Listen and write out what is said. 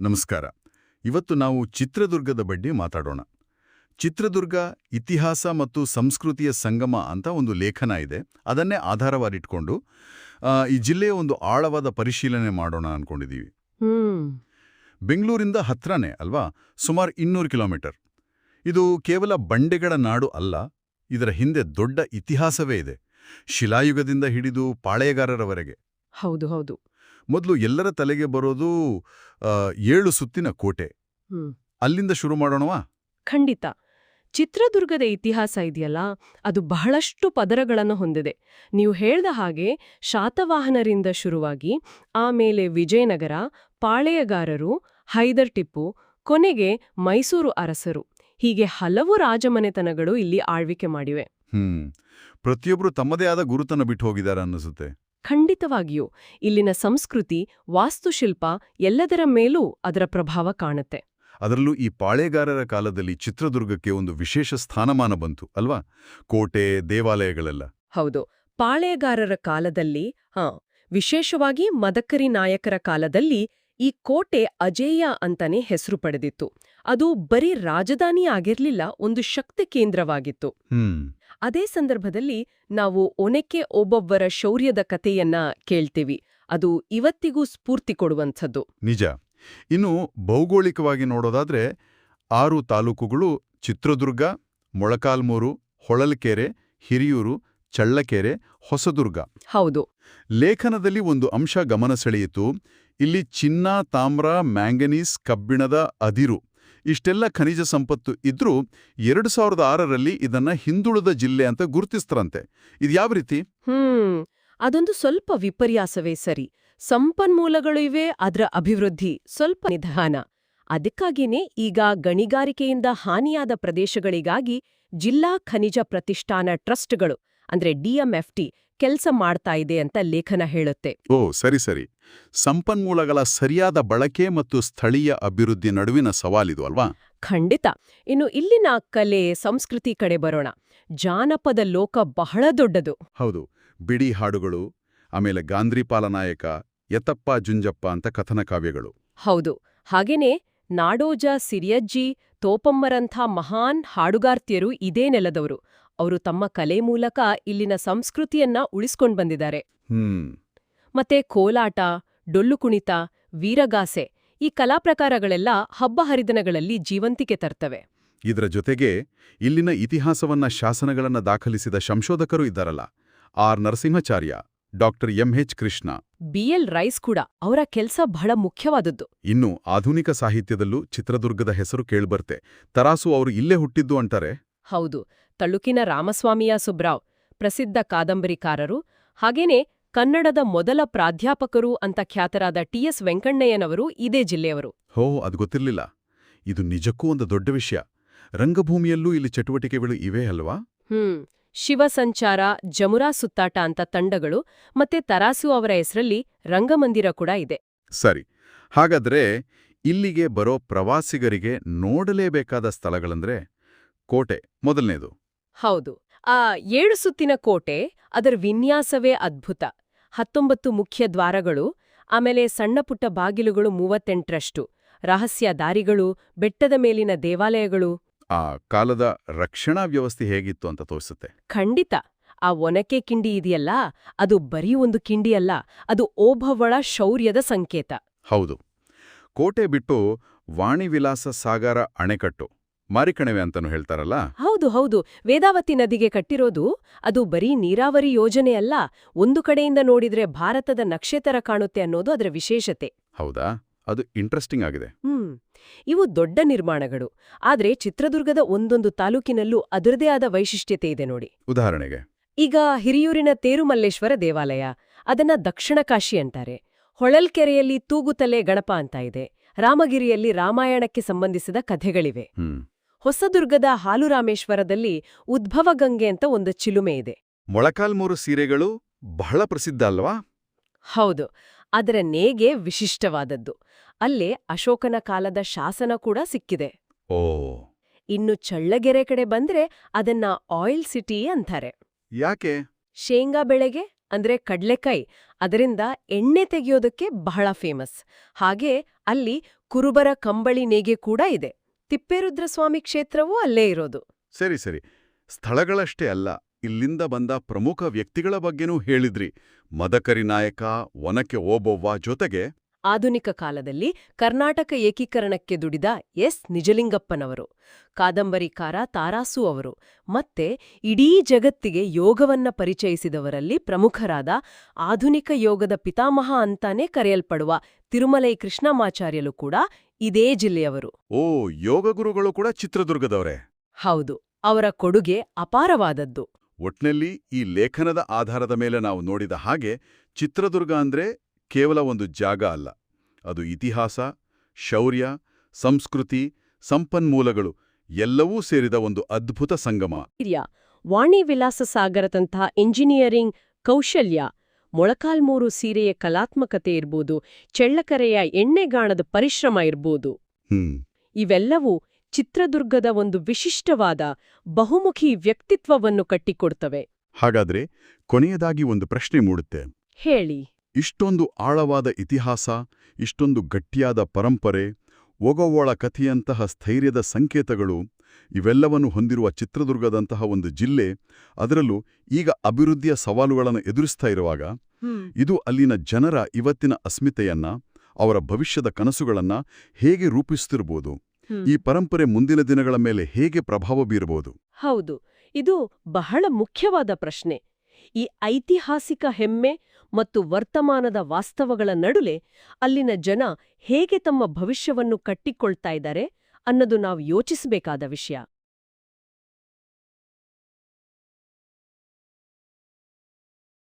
ನಮಸ್ಕಾರ. ಇವತ್ತು ನಾವು ಚಿತ್ರದುರ್ಗದ ಬಗ್ಗೆ ಮಾತಾಡೋಣ. ಚಿತ್ರದುರ್ಗ ಇತಿಹಾಸ ಮತ್ತು ಸಂಸ್ಕೃತಿಯ ಸಂಗಮ ಅಂತ ಒಂದು ಲೇಖನ ಇದೆ. ಅದನ್ನೇ ಆಧಾರವಾಗಿಟ್ಕೊಂಡು ಈ ಜಿಲ್ಲೆಯ ಒಂದು ಆಳವಾದ ಪರಿಶೀಲನೆ ಮಾಡೋಣ ಅನ್ಕೊಂಡಿದ್ದೀವಿ ಬೆಂಗಳೂರಿಂದ ಹತ್ರನೇ ಅಲ್ವಾ? ಸುಮಾರು ಇನ್ನೂರು ಕಿಲೋಮೀಟರ್. ಇದು ಕೇವಲ ಬಂಡೆಗಳ ನಾಡು ಅಲ್ಲ ಇದರ ಹಿಂದೆ ದೊಡ್ಡ ಇತಿಹಾಸವೇ ಇದೆ. ಶಿಲಾಯುಗದಿಂದ ಹಿಡಿದು ಪಾಳೆಯಗಾರರವರೆಗೆ. ಹೌದು ಹೌದು. ಮೊದಲು ಎಲ್ಲರ ತಲೆಗೆ ಬರೋದು ಏಳು ಸುತ್ತಿನ ಕೋಟೆ. ಅಲ್ಲಿಂದ ಶುರು ಮಾಡೋಣವಾ? ಖಂಡಿತ. ಚಿತ್ರದುರ್ಗದ ಇತಿಹಾಸ ಇದೆಯಲ್ಲ ಅದು ಬಹಳಷ್ಟು ಪದರಗಳನ್ನು ಹೊಂದಿದೆ. ನೀವು ಹೇಳ್ದ ಹಾಗೆ ಶಾತವಾಹನರಿಂದ ಶುರುವಾಗಿ ಆಮೇಲೆ ವಿಜಯನಗರ ಪಾಳೆಯಗಾರರು ಹೈದರ್ ಟಿಪ್ಪು ಕೊನೆಗೆ ಮೈಸೂರು ಅರಸರು. ಹೀಗೆ ಹಲವು ರಾಜಮನೆತನಗಳು ಇಲ್ಲಿ ಆಳ್ವಿಕೆ ಮಾಡಿವೆ. ಹ್ಮ್. ಪ್ರತಿಯೊಬ್ರು ತಮ್ಮದೇ ಆದ ಗುರುತನ್ನು ಬಿಟ್ಟು ಹೋಗಿದ್ದಾರೆ ಅನ್ನಿಸುತ್ತೆ. ಖಂಡಿತವಾಗಿಯೂ ಇಲ್ಲಿನ ಸಂಸ್ಕೃತಿ ವಾಸ್ತುಶಿಲ್ಪ ಎಲ್ಲದರ ಮೇಲೂ ಅದರ ಪ್ರಭಾವ ಕಾಣುತ್ತೆ. ಅದರಲ್ಲೂ ಈ ಪಾಳೆಗಾರರ ಕಾಲದಲ್ಲಿ ಚಿತ್ರದುರ್ಗಕ್ಕೆ ಒಂದು ವಿಶೇಷ ಸ್ಥಾನಮಾನ ಬಂತು ಅಲ್ವಾ? ಕೋಟೆ ದೇವಾಲಯಗಳೆಲ್ಲ. ಹೌದು. ಪಾಳೆಗಾರರ ಕಾಲದಲ್ಲಿ ಹಾ ವಿಶೇಷವಾಗಿ ಮದಕರಿ ನಾಯಕರ ಕಾಲದಲ್ಲಿ ಈ ಕೋಟೆ ಅಜೇಯ ಅಂತಾನೆ ಹೆಸರು ಪಡೆದಿತ್ತು. ಅದು ಬರೀ ರಾಜಧಾನಿ ಆಗಿರ್ಲಿಲ್ಲ ಒಂದು ಶಕ್ತಿ ಕೇಂದ್ರವಾಗಿತ್ತು. ಅದೇ ಸಂದರ್ಭದಲ್ಲಿ ನಾವು ಒನೆಕೆ ಒಬ್ಬೊಬ್ಬರ ಶೌರ್ಯದ ಕಥೆಯನ್ನ ಕೇಳ್ತೀವಿ. ಅದು ಇವತ್ತಿಗೂ ಸ್ಫೂರ್ತಿ ಕೊಡುವಂಥದ್ದು. ನಿಜ. ಇನ್ನು ಭೌಗೋಳಿಕವಾಗಿ ನೋಡೋದಾದ್ರೆ ಆರು ತಾಲೂಕುಗಳು ಚಿತ್ರದುರ್ಗ ಮೊಳಕಾಲ್ಮೂರು ಹೊಳಲ್ಕೆರೆ ಹಿರಿಯೂರು ಚಳ್ಳಕೆರೆ ಹೊಸದುರ್ಗ. ಹೌದು. ಲೇಖನದಲ್ಲಿ ಒಂದು ಅಂಶ ಗಮನ ಸೆಳೆಯಿತು. ಇಲ್ಲಿ ಚಿನ್ನ ತಾಮ್ರ ಮ್ಯಾಂಗನೀಸ್ ಕಬ್ಬಿಣದ ಅದಿರು. ಇಷ್ಟೆಲ್ಲ ಖನಿಜ ಸಂಪತ್ತು ಇದ್ರೂ ಎರಡು ಸಾವಿರದ ಆರರಲ್ಲಿ ಇದನ್ನ ಹಿಂದುಳಿದ ಜಿಲ್ಲೆ ಅಂತ ಗುರುತಿಸ್ತಾರಂತೆ. ಇದು ಯಾವ ರೀತಿ? ಹ್ಮ್, ಅದೊಂದು ಸ್ವಲ್ಪ ವಿಪರ್ಯಾಸವೇ ಸರಿ. ಸಂಪನ್ಮೂಲಗಳು ಇವೆ, ಅದರ ಅಭಿವೃದ್ಧಿ ಸ್ವಲ್ಪ ನಿಧಾನ. ಅದಕ್ಕಾಗಿಯೇ ಈಗ ಗಣಿಗಾರಿಕೆಯಿಂದ ಹಾನಿಯಾದ ಪ್ರದೇಶಗಳಿಗಾಗಿ ಜಿಲ್ಲಾ ಖನಿಜ ಪ್ರತಿಷ್ಠಾನ ಟ್ರಸ್ಟ್ಗಳು, ಅಂದ್ರೆ ಡಿಎಂಎಫ್ಟಿ ಕೆಲಸ ಮಾಡ್ತಾ ಇದೆ ಅಂತ ಲೇಖನ ಹೇಳುತ್ತೆ. ಓ ಸರಿ ಸರಿ. ಸಂಪನ್ಮೂಲಗಳ ಸರಿಯಾದ ಬಳಕೆ ಮತ್ತು ಸ್ಥಳೀಯ ಅಭಿವೃದ್ಧಿ ನಡುವಿನ ಸವಾಲಿದು ಅಲ್ವಾ? ಖಂಡಿತ. ಇನ್ನು ಇಲ್ಲಿನ ಕಲೆ ಸಂಸ್ಕೃತಿ ಕಡೆ ಬರೋಣ. ಜಾನಪದ ಲೋಕ ಬಹಳ ದೊಡ್ಡದು. ಹೌದು. ಬಿಡಿ ಹಾಡುಗಳು ಆಮೇಲೆ ಗಾಂಧ್ರಿಪಾಲ ನಾಯಕ ಯತಪ್ಪ ಜುಂಜಪ್ಪ ಅಂತ ಕಥನ ಕಾವ್ಯಗಳು. ಹೌದು. ಹಾಗೇನೆ ನಾಡೋಜ ಸಿರಿಯಜ್ಜಿ ತೋಪಮ್ಮರಂಥ ಮಹಾನ್ ಹಾಡುಗಾರ್ತಿಯರು ಇದೇ ನೆಲದವರು. ಅವರು ತಮ್ಮ ಕಲೆ ಮೂಲಕ ಇಲ್ಲಿನ ಸಂಸ್ಕೃತಿಯನ್ನ ಉಳಿಸ್ಕೊಂಡು ಬಂದಿದ್ದಾರೆ. ಮತ್ತೆ ಕೋಲಾಟ ಡೊಳ್ಳು ಕುಣಿತ ವೀರಗಾಸೆ ಈ ಕಲಾ ಪ್ರಕಾರಗಳೆಲ್ಲ ಹಬ್ಬ ಹರಿದಿನಗಳಲ್ಲಿ ಜೀವಂತಿಕೆ ತರ್ತವೆ. ಇದರ ಜೊತೆಗೆ ಇಲ್ಲಿನ ಇತಿಹಾಸವನ್ನ ಶಾಸನಗಳನ್ನ ದಾಖಲಿಸಿದ ಸಂಶೋಧಕರು ಇದ್ದಾರಲ್ಲ R Narasimhacharya doctor MH Krishna. BL Rice ಕೂಡ ಅವರ ಕೆಲಸ ಬಹಳ ಮುಖ್ಯವಾದದ್ದು. ಇನ್ನು ಆಧುನಿಕ ಸಾಹಿತ್ಯದಲ್ಲೂ ಚಿತ್ರದುರ್ಗದ ಹೆಸರು ಕೇಳ್ಬರ್ತೆ. ತರಾಸು ಅವರು ಇಲ್ಲೇ ಹುಟ್ಟಿದ್ದು ಅಂತಾರೆ. ಹೌದು ತಳುಕಿನ ರಾಮಸ್ವಾಮಿಯ ಸುಬ್ರಾವ್ ಪ್ರಸಿದ್ಧ ಕಾದಂಬರಿಕಾರರು ಹಾಗೇನೇ ಕನ್ನಡದ ಮೊದಲ ಪ್ರಾಧ್ಯಾಪಕರು ಅಂತ ಖ್ಯಾತರಾದ ಟಿ ಎಸ್ ವೆಂಕಣ್ಣಯ್ಯನವರು ಇದೇ ಜಿಲ್ಲೆಯವರು. ಹೋ ಅದು ಗೊತ್ತಿರಲಿಲ್ಲ. ಇದು ನಿಜಕ್ಕೂ ಒಂದು ದೊಡ್ಡ ವಿಷಯ. ರಂಗಭೂಮಿಯಲ್ಲೂ ಇಲ್ಲಿ ಚಟುವಟಿಕೆಗಳು ಇವೆ ಅಲ್ವಾ? ಹ್ಮ್ ಶಿವಸಂಚಾರ ಜಮುರಾ ಸುತ್ತಾಟ ಅಂತ ತಂಡಗಳು ಮತ್ತೆ ತರಾಸು ಅವರ ಹೆಸರಲ್ಲಿ ರಂಗಮಂದಿರ ಕೂಡ ಇದೆ. ಸರಿ ಹಾಗಾದ್ರೆ ಇಲ್ಲಿಗೆ ಬರೋ ಪ್ರವಾಸಿಗರಿಗೆ ನೋಡಲೇಬೇಕಾದ ಸ್ಥಳಗಳಂದ್ರೆ ಕೋಟೆ ಮೊದಲನೇದು. ಹೌದು ಆ ಏಳು ಸುತ್ತಿನ ಕೋಟೆ ಅದರ ವಿನ್ಯಾಸವೇ ಅದ್ಭುತ. ಹತ್ತೊಂಬತ್ತು ಮುಖ್ಯ ದ್ವಾರಗಳು ಆಮೇಲೆ ಸಣ್ಣಪುಟ್ಟ ಬಾಗಿಲುಗಳು ಮೂವತ್ತೆಂಟರಷ್ಟು ರಹಸ್ಯ ದಾರಿಗಳು ಬೆಟ್ಟದ ಮೇಲಿನ ದೇವಾಲಯಗಳು ಆ ಕಾಲದ ರಕ್ಷಣಾ ವ್ಯವಸ್ಥೆ ಹೇಗಿತ್ತು ಅಂತ ತೋರಿಸುತ್ತೆ. ಖಂಡಿತ. ಆ ಒನಕೆ ಕಿಂಡಿ ಇದೆಯಲ್ಲ ಅದು ಬರೀ ಒಂದು ಕಿಂಡಿ ಅಲ್ಲ ಅದು ಓಭವಳ ಶೌರ್ಯದ ಸಂಕೇತ. ಹೌದು. ಕೋಟೆ ಬಿಟ್ಟು ವಾಣಿವಿಲಾಸ ಸಾಗರ ಅಣೆಕಟ್ಟು ಮಾರಿಕಣವೆ ಅಂತನೂ ಹೇಳ್ತಾರಲ್ಲ? ಹೌದು ಹೌದು. ವೇದಾವತಿ ನದಿಗೆ ಕಟ್ಟಿರೋದು ಅದು ಬರೀ ನೀರಾವರಿ ಯೋಜನೆ ಅಲ್ಲ ಒಂದು ಕಡೆಯಿಂದ ನೋಡಿದ್ರೆ ಭಾರತದ ನಕ್ಷೇತರ ಕಾಣುತ್ತೆ ಅನ್ನೋದು ಅದರ ವಿಶೇಷತೆ. ಹೌದಾ? ಅದು ಇಂಟ್ರೆಸ್ಟಿಂಗ್ ಆಗಿದೆ. ಹ್ಮ್ ಇವು ದೊಡ್ಡ ನಿರ್ಮಾಣಗಳು ಆದರೆ ಚಿತ್ರದುರ್ಗದ ಒಂದೊಂದು ತಾಲೂಕಿನಲ್ಲೂ ಅದರದೇ ಆದ ವೈಶಿಷ್ಟ್ಯತೆ ಇದೆ ನೋಡಿ. ಉದಾಹರಣೆಗೆ? ಈಗ ಹಿರಿಯೂರಿನ ತೇರುಮಲ್ಲೇಶ್ವರ ದೇವಾಲಯ ಅದನ್ನ ದಕ್ಷಿಣ ಕಾಶಿ ಅಂತಾರೆ. ಹೊಳಲ್ಕೆರೆಯಲ್ಲಿ ತೂಗುತಲೆ ಗಣಪ ಅಂತ ಇದೆ. ರಾಮಗಿರಿಯಲ್ಲಿ ರಾಮಾಯಣಕ್ಕೆ ಸಂಬಂಧಿಸಿದ ಕಥೆಗಳಿವೆ. ಹೊಸದುರ್ಗದ ಹಾಲುರಾಮೇಶ್ವರದಲ್ಲಿ ಉದ್ಭವಗಂಗೆ ಅಂತ ಒಂದು ಚಿಲುಮೆ ಇದೆ. ಮೊಳಕಾಲ್ಮೂರು ಸೀರೆಗಳು ಬಹಳ ಪ್ರಸಿದ್ಧ ಅಲ್ವಾ? ಹೌದು ಅದರ ನೇಗೆ ವಿಶಿಷ್ಟವಾದದ್ದು. ಅಲ್ಲೇ ಅಶೋಕನ ಕಾಲದ ಶಾಸನ ಕೂಡ ಸಿಕ್ಕಿದೆ. ಓ. ಇನ್ನು ಚಳ್ಳಗೆರೆ ಕಡೆ ಬಂದ್ರೆ ಅದನ್ನ ಆಯಿಲ್ ಸಿಟಿ ಅಂತಾರೆ. ಯಾಕೆ? ಶೇಂಗಾ ಬೆಳೆಗೆ ಅಂದ್ರೆ ಕಡ್ಲೆಕಾಯಿ ಅದರಿಂದ ಎಣ್ಣೆ ತೆಗೆಯೋದಕ್ಕೆ ಬಹಳ ಫೇಮಸ್. ಹಾಗೆ ಅಲ್ಲಿ ಕುರುಬರ ಕಂಬಳಿ ನೇಗೆ ಕೂಡ ಇದೆ. ತಿಪ್ಪೇರುದ್ರಸ್ವಾಮಿ ಕ್ಷೇತ್ರವೂ ಅಲ್ಲೇ ಇರೋದು. ಸರಿ ಸರಿ. ಸ್ಥಳಗಳಷ್ಟೇ ಅಲ್ಲ ಇಲ್ಲಿಂದ ಬಂದ ಪ್ರಮುಖ ವ್ಯಕ್ತಿಗಳ ಬಗ್ಗೆನೂ ಹೇಳಿದ್ರಿ. ಮದಕರಿ ನಾಯಕ ಒನಕೆ ಓಬವ್ವ ಜೊತೆಗೆ ಆಧುನಿಕ ಕಾಲದಲ್ಲಿ ಕರ್ನಾಟಕ ಏಕೀಕರಣಕ್ಕೆ ದುಡಿದ ಎಸ್. ನಿಜಲಿಂಗಪ್ಪನವರು. ಕಾದಂಬರಿಕಾರ ತಾರಾಸು ಅವರು. ಮತ್ತೆ ಇಡೀ ಜಗತ್ತಿಗೆ ಯೋಗವನ್ನ ಪರಿಚಯಿಸಿದವರಲ್ಲಿ ಪ್ರಮುಖರಾದ ಆಧುನಿಕ ಯೋಗದ ಪಿತಾಮಹ ಅಂತಾನೆ ಕರೆಯಲ್ಪಡುವ ತಿರುಮಲೈ ಕೃಷ್ಣಮಾಚಾರ್ಯಲು ಕೂಡ ಇದೇ ಜಿಲ್ಲೆಯವರು. ಓ ಯೋಗ ಗುರುಗಳು ಕೂಡ ಚಿತ್ರದುರ್ಗದವರೇ? ಹೌದು ಅವರ ಕೊಡುಗೆ ಅಪಾರವಾದದ್ದು. ಒಟ್ನಲ್ಲಿ ಈ ಲೇಖನದ ಆಧಾರದ ಮೇಲೆ ನಾವು ನೋಡಿದ ಹಾಗೆ ಚಿತ್ರದುರ್ಗ ಅಂದ್ರೆ ಕೇವಲ ಒಂದು ಜಾಗ ಅಲ್ಲ. ಅದು ಇತಿಹಾಸ ಶೌರ್ಯ ಸಂಸ್ಕೃತಿ ಸಂಪನ್ಮೂಲಗಳು ಎಲ್ಲವೂ ಸೇರಿದ ಒಂದು ಅದ್ಭುತ ಸಂಗಮ. ವಾಣಿ ವಿಲಾಸ ಸಾಗರದಂತಹ ಇಂಜಿನಿಯರಿಂಗ್ ಕೌಶಲ್ಯ ಮೊಳಕಾಲ್ಮೂರು ಸೀರೆಯ ಕಲಾತ್ಮಕತೆ ಇರ್ಬೋದು ಚೆಳ್ಳಕರೆಯ ಎಣ್ಣೆಗಾಣದ ಪರಿಶ್ರಮ ಇರ್ಬೋದು. ಹ್ಮ್. ಇವೆಲ್ಲವೂ ಚಿತ್ರದುರ್ಗದ ಒಂದು ವಿಶಿಷ್ಟವಾದ ಬಹುಮುಖಿ ವ್ಯಕ್ತಿತ್ವವನ್ನು ಕಟ್ಟಿಕೊಡ್ತವೆ. ಹಾಗಾದ್ರೆ ಕೊನೆಯದಾಗಿ ಒಂದು ಪ್ರಶ್ನೆ ಮೂಡುತ್ತೆ. ಹೇಳಿ. ಇಷ್ಟೊಂದು ಆಳವಾದ ಇತಿಹಾಸ ಇಷ್ಟೊಂದು ಗಟ್ಟಿಯಾದ ಪರಂಪರೆ ಒಗವೊಳ ಕಥೆಯಂತಹ ಸ್ಥೈರ್ಯದ ಸಂಕೇತಗಳು ಇವೆಲ್ಲವನ್ನು ಹೊಂದಿರುವ ಚಿತ್ರದುರ್ಗದಂತಹ ಒಂದು ಜಿಲ್ಲೆ ಅದರಲ್ಲೂ ಈಗ ಅಭಿವೃದ್ಧಿಯ ಸವಾಲುಗಳನ್ನು ಎದುರಿಸ್ತಾ ಇರುವಾಗ ಇದು ಅಲ್ಲಿನ ಜನರ ಇವತ್ತಿನ ಅಸ್ಮಿತೆಯನ್ನ ಅವರ ಭವಿಷ್ಯದ ಕನಸುಗಳನ್ನ ಹೇಗೆ ರೂಪಿಸುತ್ತಿರಬಹುದು ಈ ಪರಂಪರೆ ಮುಂದಿನ ದಿನಗಳ ಮೇಲೆ ಹೇಗೆ ಪ್ರಭಾವ ಬೀರಬಹುದು ಹೌದು ಇದು ಬಹಳ ಮುಖ್ಯವಾದ ಪ್ರಶ್ನೆ. ಈ ಐತಿಹಾಸಿಕ ಹೆಮ್ಮೆ ಮತ್ತು ವರ್ತಮಾನದ ವಾಸ್ತವಗಳ ನಡುವೆ ಅಲ್ಲಿನ ಜನ ಹೇಗೆ ತಮ್ಮ ಭವಿಷ್ಯವನ್ನು ಕಟ್ಟಿಕೊಳ್ತಾ ಇದ್ದಾರೆ ಅನ್ನೋದು ನಾವು ಯೋಚಿಸಬೇಕಾದ ವಿಷಯ.